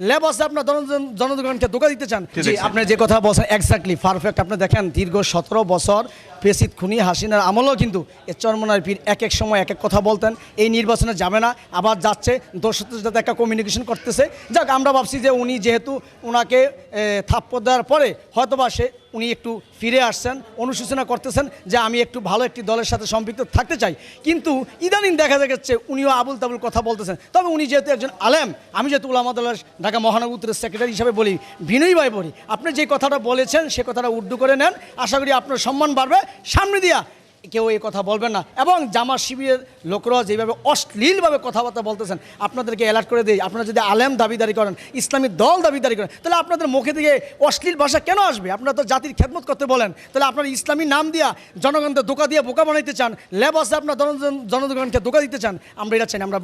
লেবাসে আপনার জন- জনগণকে ধোকা দিতে চান। জি, জি আপনি যে কথা বলছেন এক্স্যাক্টলি পারফেক্ট আপনি দেখেন দীর্ঘ সতেরো বছর পেসিদ খুনি হাসিনার আমলও কিন্তু এ চরমনার পীর এক এক সময় এক এক কথা বলতেন। এই নির্বাচনে যাবে না আবার যাচ্ছে। দর্শকদের সাথে একটা কমিউনিকেশন করতেছে। যাক আমরা ভাবছি যে উনি যেহেতু ওনাকে থাপ্প থাপ্পড় দেওয়ার পরে হয়তোবা সে উনি একটু ফিরে আসছেন, অনুশোচনা করতেছেন যে আমি একটু ভালো একটি দলের সাথে সম্পৃক্ত থাকতে চাই। কিন্তু ইদানিং দেখা যাচ্ছে উনিও আবুল তাবুল কথা বলতেছেন। তবে উনি যেহেতু একজন আলেম, আমি যেহেতু উলামা দলের ঢাকা মহানগর সেক্রেটারি হিসাবে বলি বিনয় ভাই বলি আপনি যে কথাটা বলেছেন সে কথাটা উর্দু করে নেন। আশা করি আপনার সম্মান বাড়বে। সামনে দিয়া কেউ এই কথা বলবেন না। এবং জামা শিবিরের লোকরা যেভাবে অশ্লীলভাবে কথাবার্তা বলতেছেন, আপনাদেরকে অ্যালার্ট করে দিই, আপনারা যদি আলেম দাবিদারি করেন, ইসলামী দল দাবিদারি করেন, তাহলে আপনাদের মুখে থেকে অশ্লীল ভাষা কেন আসবে? আপনারা তো জাতির খেদমত করতে বলেন, তাহলে আপনারা ইসলামী নাম দিয়া জনগণকে ধোকা দিয়ে বোকা বানাইতে চান, লেবাসে আপনার জনগণকে ধোকা দিতে চান, আমরা এটা চাই না, আমরা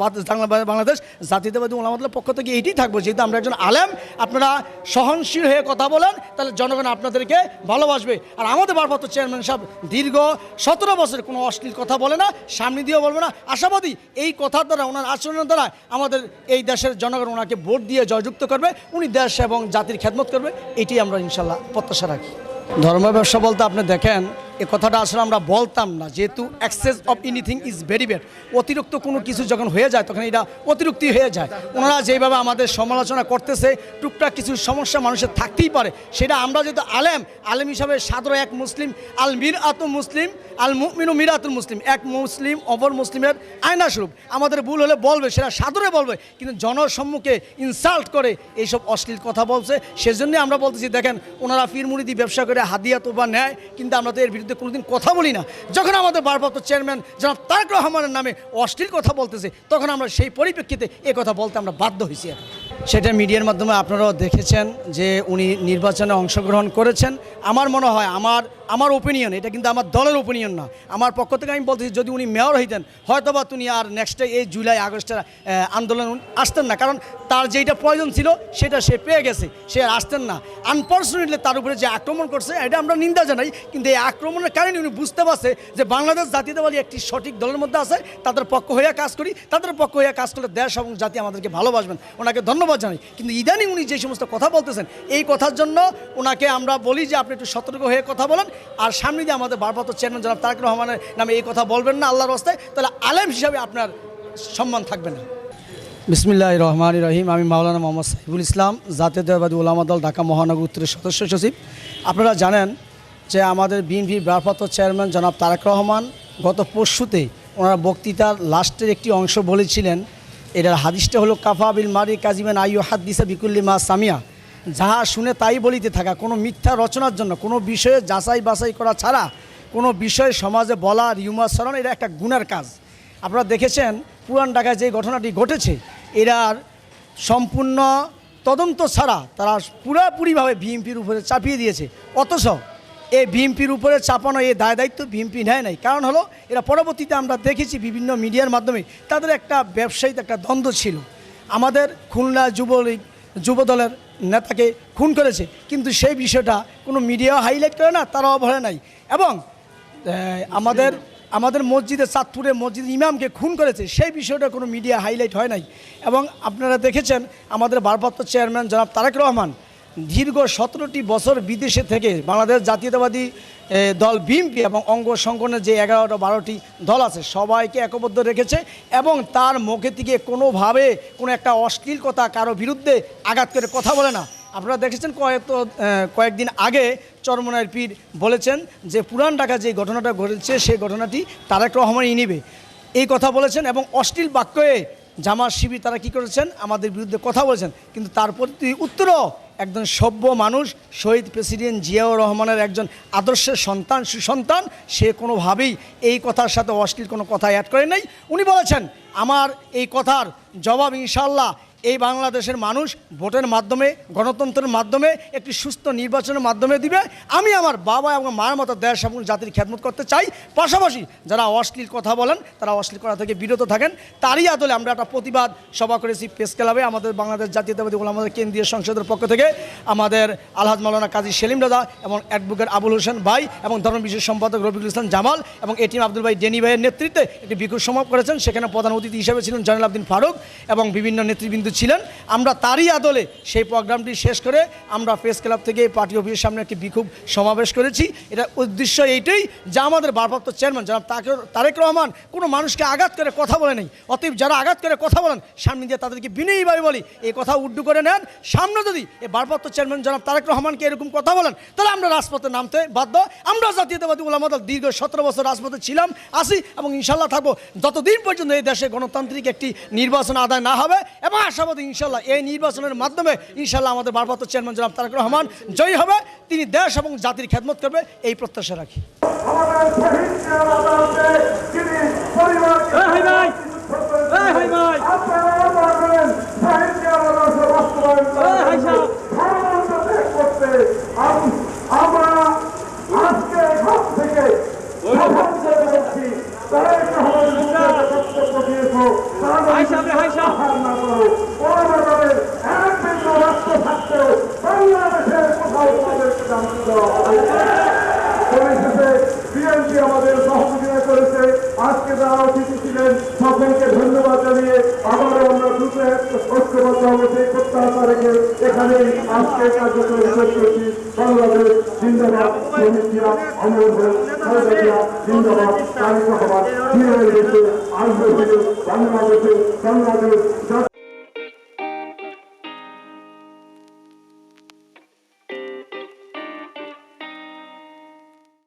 বাংলাদেশ, জাতীয়তাবাদী ওলামাদের পক্ষ থেকে এইটাই থাকব, যেহেতু আমরা একজন আলেম, আপনারা সহনশীল হয়ে কথা বলেন, তাহলে জনগণ আপনাদেরকে ভালোবাসবে। আর আমাদের ভারপ্রাপ্ত চেয়ারম্যান সাহেব দীর্ঘ সতেরো বছর কোনো অশ্লীল কথা বলে না, সামনে দিয়েও বলবে না। আশাবাদী, এই কথার দ্বারা, ওনার আচরণের দ্বারা আমাদের এই দেশের জনগণ ওনাকে ভোট দিয়ে জয়যুক্ত করবে। উনি দেশ এবং জাতির খেদমত করবে। এটি আমরা ইনশাল্লাহ প্রত্যাশা রাখি। ধর্ম ব্যবসা বলতে আপনি দেখেন এ কথাটা আসলে আমরা বলতাম না। যেহেতু excess of anything is very bad অতিরিক্ত কোনো কিছু যখন হয়ে যায়, তখন এটা অতিরিক্তই হয়ে যায়। ওনারা যেভাবে আমাদের সমালোচনা করতেছে, টুকটাক কিছু সমস্যা মানুষের থাকতেই পারে। সেটা আমরা যেহেতু আলেম আলেম হিসাবে সাদর এক মুসলিম, আল মির আতু মুসলিম, আল মুমিনু মিরাতুল মুসলিম। এক মুসলিম, অপর মুসলিমের আয়না স্বরূপ আমাদের ভুল হলে বলবে, সেটা সাদরে বলবে। কিন্তু জনসম্মুখে ইনসাল্ট করে, এইসব অশ্লীল কথা বলছে। সেজন্যই আমরা বলতেছি, দেখেন, ওনারা ফিরমুড়িদি ব্যবসা করে হাদিয়া তোবা নেয়, কিন্তু আমরা তো এর বিরুদ্ধে কোনোদিন কথা বলি না। যখন আমাদের ভারপ্রাপ্ত চেয়ারম্যান জনাব তারেক রহমানের নামে অশ্লীল কথা বলতেছে, তখন আমরা সেই পরিপ্রেক্ষিতে এ কথা বলতে আমরা বাধ্য হয়েছি সেটা মিডিয়ার মাধ্যমে আপনারাও দেখেছেন যে উনি নির্বাচনে অংশগ্রহণ করেছেন। আমার মনে হয়, আমার আমার ওপিনিয়ন এটা কিন্তু আমার দলের ওপিনিয়ন না। আমার পক্ষ থেকে আমি বলতেছি, যদি উনি মেয়র হইতেন, হয়তোবা তিনি আর নেক্সটে এই জুলাই, আগস্টের আন্দোলন আসতেন না। কারণ তার যেটা প্রয়োজন ছিল, সেটা সে পেয়ে গেছে, সে আর আসতেন না। আনফর্চুনেটলি তার উপরে যে আক্রমণ করছে, এটা আমরা নিন্দা জানাই, কিন্তু এই আক্রমণের কারণে উনি বুঝতে পারছে যে বাংলাদেশ জাতীয়তাবাদী একটি সঠিক দলের মধ্যে আছে, তাদের পক্ষ হয়ে কাজ করি, তাদের পক্ষ হয়ে কাজ করলে দেশ এবং জাতি আমাদেরকে ভালোবাসবেন। ওনাকে ধন্যবাদ জানাই। কিন্তু ইদানিং উনি যে সমস্ত কথা বলতেছেন, এই কথার জন্য ওনাকে আমরা বলি যে আপনি একটু সতর্ক হয়ে কথা বলেন। আর সামনে দিয়ে আমাদের ভারপ্রাপ্ত চেয়ারম্যান জনাব তারেক রহমানের নামে এই কথা বলবেন না আল্লাহর রাস্তায় তাহলে আলেম হিসাবে আপনার সম্মান থাকবে না। বিসমিল্লাহ রহমান রহিম। আমি মাওলানা মোহাম্মদ সাইফুল ইসলাম জাতীয়তাবাদী ওলামা দল, ঢাকা মহানগর উত্তরের সদস্য সচিব। আপনারা জানেন যে আমাদের বিএনপির ভারপ্রাপ্ত চেয়ারম্যান জনাব তারেক রহমান গত পরশুতে ওনার বক্তৃতার লাস্টের একটি অংশ বলেছিলেন, এটার হাদিসটা হলো, কাফা বিল মারি কাজিমেন আইয়ু হাদিসা বিকুল্লি মা সামিয়া। যাহা শুনে তাই বলিতে থাকা, কোনো মিথ্যা রচনার জন্য, কোনো বিষয়ে যাচাই বাছাই করা ছাড়া, কোনো বিষয়ে সমাজে বলা রিউমাচরণ এটা একটা গুণের কাজ। আপনারা দেখেছেন পুরান ঢাকায় যে ঘটনাটি ঘটেছে এরার সম্পূর্ণ তদন্ত ছাড়া তারা পুরাপুরিভাবে বিএমপির উপরে চাপিয়ে দিয়েছে। অথচ এই বিএমপির উপরে চাপানো এই দায় দায়িত্ব বিএমপি নেয় নাই। কারণ হলো, এরা পরবর্তীতে আমরা দেখেছি বিভিন্ন মিডিয়ার মাধ্যমে, তাদের একটা ব্যবসায়িক একটা দ্বন্দ্ব ছিল। আমাদের খুলনা যুবলীগ যুবদলের নেতাকে খুন করেছে। কিন্তু সেই বিষয়টা কোনো মিডিয়া হাইলাইট করে না তারা অবহেলা নাই। এবং আমাদের আমাদের মসজিদে, চাঁদপুরে মসজিদ ইমামকে খুন করেছে, সেই বিষয়টা কোনো মিডিয়া হাইলাইট হয় নাই। এবং আপনারা দেখেছেন, আমাদের ভারপ্রাপ্ত চেয়ারম্যান জনাব তারেক রহমান দীর্ঘ সতেরোটি বছর বিদেশে থেকে বাংলাদেশ জাতীয়তাবাদী দল বিএনপি এবং অঙ্গ সংগঠনের যে এগারোটা বারোটি দল আছে সবাইকে একবদ্ধ রেখেছে এবং তার মুখে থেকে কোনোভাবে কোনো একটা অশ্লীল কথা কারও বিরুদ্ধে আঘাত করে কথা বলে না। আপনারা দেখেছেন কয়েক কয়েকদিন আগে চরমনার পীর বলেছেন যে পুরান ঢাকা যে ঘটনাটা ঘটেছে সেই ঘটনাটি তারেক রহমানই নিবে। এই কথা বলেছেন এবং অশ্লীল বাক্যে জামার শিবির তারা কি করেছেন? আমাদের বিরুদ্ধে কথা বলেছেন। কিন্তু তার প্রতি উত্তরও একজন সভ্য মানুষ, শহীদ প্রেসিডেন্ট জিয়াউর রহমানের একজন আদর্শের সন্তান, সুসন্তান, সে কোনোভাবেই এই কথার সাথে অশ্লীল কোনো কথা অ্যাড করে নাই। উনি বলেছেন, আমার এই কথার জবাব ইনশাল্লাহ এই বাংলাদেশের মানুষ ভোটের মাধ্যমে, গণতন্ত্রের মাধ্যমে, একটি সুস্থ নির্বাচনের মাধ্যমে দিবে। আমি আমার বাবা এবং মায়ের মতো দেশ এবং জাতির খেদমত করতে চাই। পাশাপাশি যারা অশ্লীল কথা বলেন, তারা অশ্লীল কথা থেকে বিরত থাকেন। তারই আদলে আমরা একটা প্রতিবাদ সভা করেছি প্রেস ক্লাবে আমাদের বাংলাদেশ জাতীয়তাবাদী আমাদের কেন্দ্রীয় সংসদের পক্ষ থেকে। আমাদের আলহাজ মাওলানা কাজী সেলিম রাজা এবং অ্যাডভোকেট আবুল হোসেন ভাই এবং ধর্ম বিশেষ সম্পাদক রবিকুল ইসলাম জামাল এবং এটিম আব্দুল ভাই ডেনি ভাইয়ের নেতৃত্বে একটি বিক্ষোভ সমাপ করেছেন। সেখানে প্রধান অতিথি হিসেবে ছিলেন জয়নাল আবদিন ফারুক এবং বিভিন্ন নেতৃবৃন্দ করেছিলেন আমরা তারই আদলে সেই প্রোগ্রামটি শেষ করে আমরা প্রেস ক্লাব থেকে পার্টি অফিসের সামনে একটি বিক্ষোভ সমাবেশ করেছি। এটা উদ্দেশ্য এইটাই যে আমাদের ভারপ্রাপ্ত চেয়ারম্যান যারা তারেক রহমান কোনো মানুষকে আঘাত করে কথা বলে নেই। অতএব যারা আঘাত করে কথা বলেন, সামনে দিয়ে তাদেরকে বিনয়ীভাবে বলি, এই কথা উড্ডু করে নেন। সামনে যদি এই ভারপ্রাপ্ত চেয়ারম্যান জনাব তারেক রহমানকে এরকম কথা বলেন, তাহলে আমরা রাজপথে নামতে বাধ্য। আমরা জাতীয়তাবাদী ওলামা দল দীর্ঘ সতেরো বছর রাজপথে ছিলাম, আসি এবং ইনশাল্লাহ থাকব। যতদিন পর্যন্ত এই দেশে গণতান্ত্রিক একটি নির্বাচন আদায় না হবে, এবং আশাবাদী ইনশাল্লাহ এই নির্বাচনের মাধ্যমে ইনশাল্লাহ আমাদের ভারপ্রাপ্ত চেয়ারম্যান জনাব তারেক রহমান জয়ী হবে তিনি দেশ এবং জাতির খেদমত করবে, এই প্রত্যাশা রাখি! আপনারা মনে করেন শহীদকে আদালতে বাস্তবায়ন এই হাই সাহেব! ধর্মান্ত ত্যাগ করতে আম- আমরা আজকে এখান থেকে সমাজকে বলছি তারেক রহমানের মুখে বক্তব্য দিয়েছ তারা হাই সাহেব রে, হাই সাহেব! প্রত্যাহার না করো পরবর্তীতে এক বিন্দু রাষ্ট্র থাকতেও বাংলাদেশের কোথাও তাদেরকে জানতে দেওয়া হবে না। পরিশেষে বিএনপি আমাদের সহযোগিতা করেছে আজকে যারা অতিথি ছিলেন সকলকে ধন্যবাদ জানিয়ে আমরা দ্রুত ঐক্যবদ্ধ হবে, সেই প্রত্যাশা রেখে এখানেই আজকে কার্যক্রম শেষ করছি। বাংলাদেশ জিন্দাবাদ শ্রমিকরা অমর বাংলাদেশে বাংলাদেশ